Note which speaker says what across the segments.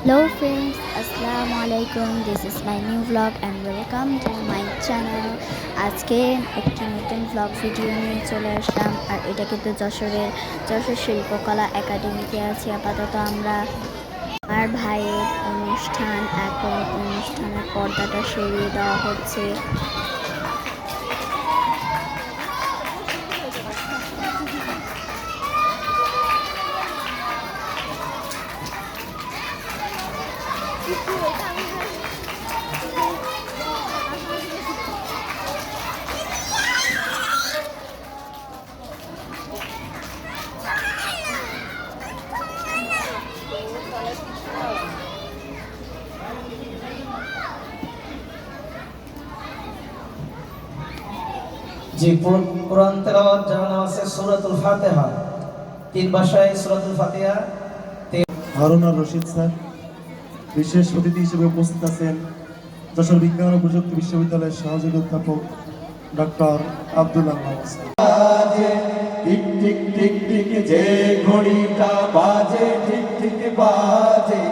Speaker 1: Hello friends, Assalamu alaikum. This is my new vlog and welcome to my channel. আজকে একটি নতুন vlog video নিয়ে চলে আসলাম আর এটা কিন্তু যশোরের যশোর শিল্পকলা একাডেমিতে আছি আপাতত আমরা আমার ভাইয়ের অনুষ্ঠান এখন অনুষ্ঠানের পর্দাটা সরিয়ে দেওয়া হচ্ছে
Speaker 2: জি পুর- কোরআন তেলাওয়াত জানানো আছে সূরাতুল ফাতিহা। তিন ভাষায় সূরাতুল ফাতিহা
Speaker 3: হারুন আর রশিদ স্যার বিশেষ অতিথি হিসেবে উপস্থিত আছেন যশোর বিজ্ঞান ও প্রযুক্তি বিশ্ববিদ্যালয়ের সহযোগী অধ্যাপক ডক্টর
Speaker 4: বাজে টিক টিক টিক টিক যে ঘড়িটা বাজে ঠিক ঠিক বাজে।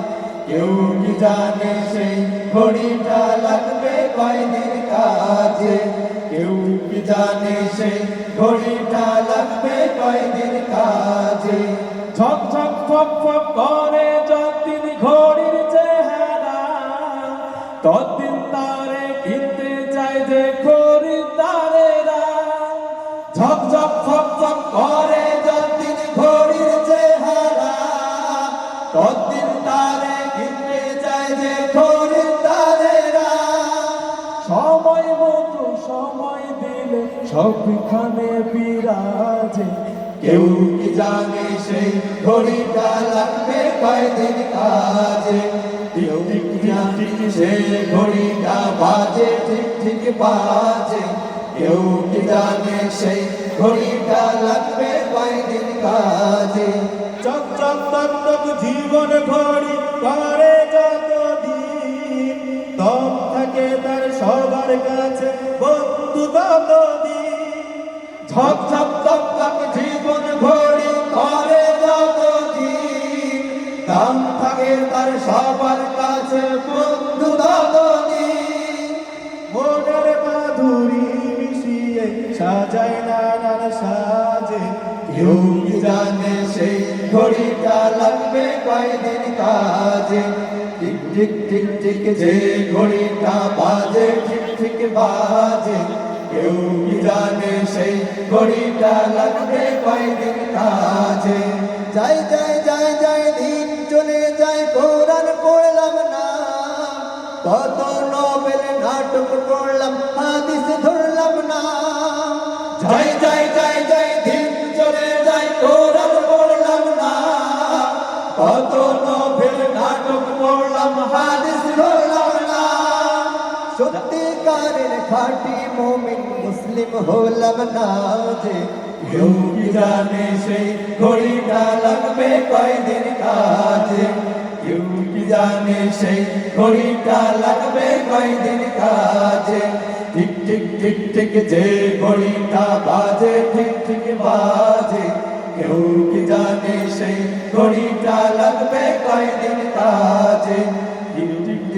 Speaker 4: কেউ কি জানে সেই ঘড়িটা লাগবে কয়দিন কাজে? কেউ কি জানে সেই ঘড়িটা লাগবে কয়দিন কাজে? ঝক ঝক ফক ফক করে যতদিন ঘড়ির চেহারা, ততদিন তারে কিনতে চাই যে খরিদারেরা ঝক ঝক ফক ফক করে যতদিন ঘড়ির চেহারা, ততদিন সবখানে বিরাজে। কেউ কি জানে সেই ঘড়িটা লাগবে কয়দিন কাজে? কেউ কি জানে সেই ঘড়িটা বাজে ঠিক ঠিক বাজে? কেউ কি জানে সেই ঘড়িটা লাগবে কয়দিন কাজে? চক চক তক জীবন ঘড়ি করে যতদিন, দম থাকে তার সবার কাছে। বন্ধু ততদিন ঝক ঝক তক তক জীবন ঘড়ি করে যতদিন দাম থাকে সবার কাছে বন্ধু ততদিন মনের মাধুরী মিশিয়ে সাজায় সাজে। কেউ কি জানে সেই ঘড়িটা লাগবে কয়দিন টিক টিক টিক টিক যে ঘড়িটা বাজে ঠিক ঠিক বাজে। কেউ কি জানে সেই ঘড়িটা লাগবে কয়দিন কাজে যাই যাই যাই যাই, দিন চলে যায় কোরআন পড়লাম না। কত নোবেল নাটক পড়লাম, হাদিস ধরলাম না। যাই যাই যাই যাই, দিন চলে যায় কোরআন পড়লাম না। কত নোবেল নাটক পড়লাম, হাদিস ধরলাম না। সত্যিকারের খাঁটি মুমিন মুসলিম হলাম না যে। কেউ কি জানে সেই ঘড়িটা লাগবে কয়দিন কাজে? কেউ কি জানে সেই ঘড়িটা লাগবে কয়দিন কাজে? ঠিক ঠিক ঠিক ঠিক যে ঘড়িটা বাজে, ঠিক ঠিক বাজে। কেউ কি জানে সেই ঘড়িটা লাগবে কয়দিন কাজে?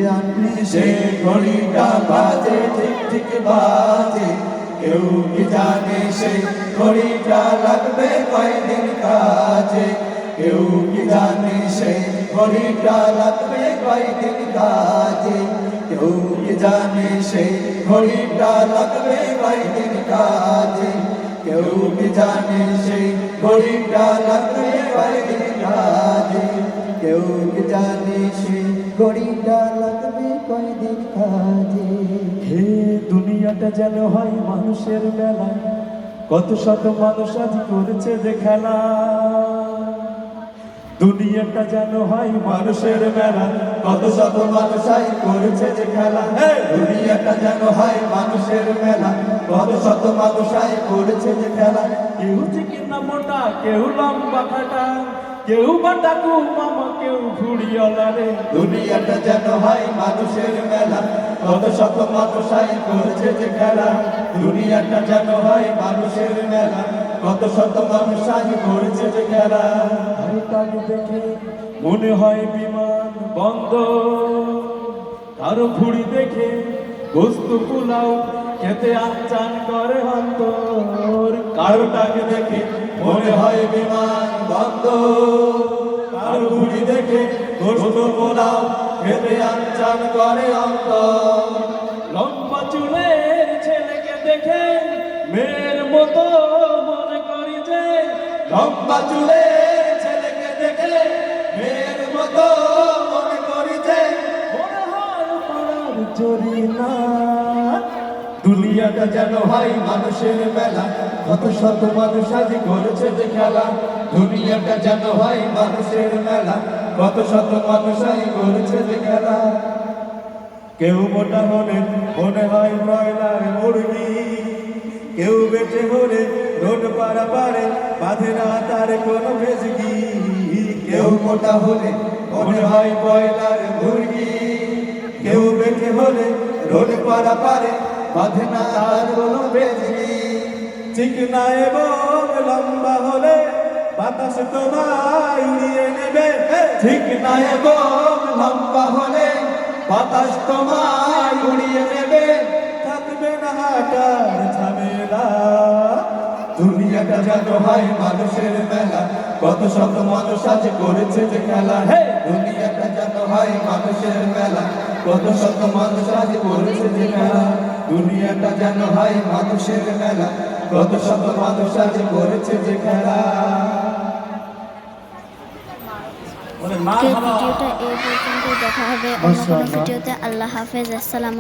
Speaker 4: জানবি সেই ঘড়িটা বাজে, ঠিক ঠিক বাজে। কেউ কি জানে সেই ঘড়িটা লাগবে কয়দিন কাজে? কেউ কি জানে সেই ঘড়িটা লাগবে কয়দিন কাজে? কেউ কি জানে সেই ঘড়িটা লাগবে কয়দিন কাজে? কেউ কি জানে সেই ঘড়িটা লাগবে কয়দিন কাজে? কেউ কি জানে সেই ঘড়িটা লাগবে কয়দিন কাজে।
Speaker 5: হে দুনিয়াটা যেন হয় মানুষের বেলা কত শত মানুষ আজ করেছে যে খেলা। দুনিয়াটা যেন হয় মানুষের মেলা।
Speaker 4: কত শত মানুষাই করেছে যে খেলা। দুনিয়াটা যেন হয় মানুষের মেলা। কত শত মানুষাই করেছে যে খেলা।
Speaker 5: কেউ চিকিনা মোটা কেউ লম্বা খাটা কেউ বা টাকু মামা কেউ ঘুড়িওয়ালা রে।
Speaker 4: দুনিয়াটা যেন হয় মানুষের মেলা। কত শত মানুষাই করেছে যে খেলা। দুনিয়াটা যেন হয় মানুষের মেলা। কত শত মানুষাই করেছে যে খেলা।
Speaker 5: দেখে মনে হয় বিমান বন্ধ। কারও ভুড়ি দেখে গোস্ত পোলাও খেতে আনচান করে অন্তর। কারোটাকে দেখে
Speaker 4: মনে হয় বিমান বন্ধ। কারও ঘুড়ি দেখে গোস্ত পোলাও খেতে আনচান করে অন্তর।
Speaker 5: লম্বা চুলের ছেলেকে দেখে মেয়ের মতো
Speaker 4: লম্বা চুলের ছেলেকে দেখে মেয়ের মতো মনে করি যে
Speaker 5: মনে হয় না
Speaker 4: দুনিয়াটা যেন হয় মানুষের মেলা, কত শত মানুষ আজ করেছে যে খেলা। দুনিয়াটা যেন হয় মানুষের মেলা, কত শত মানুষ আজ করেছে যে খেলা।
Speaker 5: কেউ মোটা হলে মনে হয় ব্রয়লার মুরগি, কেউ বেঁচে হলে রোড পাড়া পারে বাঁধে না তার কোনো ভেজগি।
Speaker 4: কেউ মোটা হলে মনে হয় বয়লার মুরগি। কেউ বেঁচে হলে রোড পাড়া পারে বাঁধে না আর কোনো বেজগি
Speaker 5: চিকনা এবং লম্বা হলে বাতাস তোমায় উড়িয়ে নেবে।
Speaker 4: ঠিক না এবং লম্বা হলে বাতাস তোমায় উড়িয়ে নেবে।
Speaker 5: থাকবে না হাটার
Speaker 4: দুনিয়াটা যেন হয় মানুষের মেলা। কত শত মানুষ আজ করেছে যে খেলা। হে! দুনিয়াটা যেন হয় মানুষের মেলা। কত শত মানুষ আজ করেছে যে খেলা। দুনিয়াটা যেন হয় মানুষের মেলা। কত শত মানুষ আজ করেছে যে খেলা।
Speaker 1: ভিডিওটা এই পর্যন্ত দেখা হবে অন্য কোনো ভিডিওতে। আল্লাহ হাফেজ আসসালামু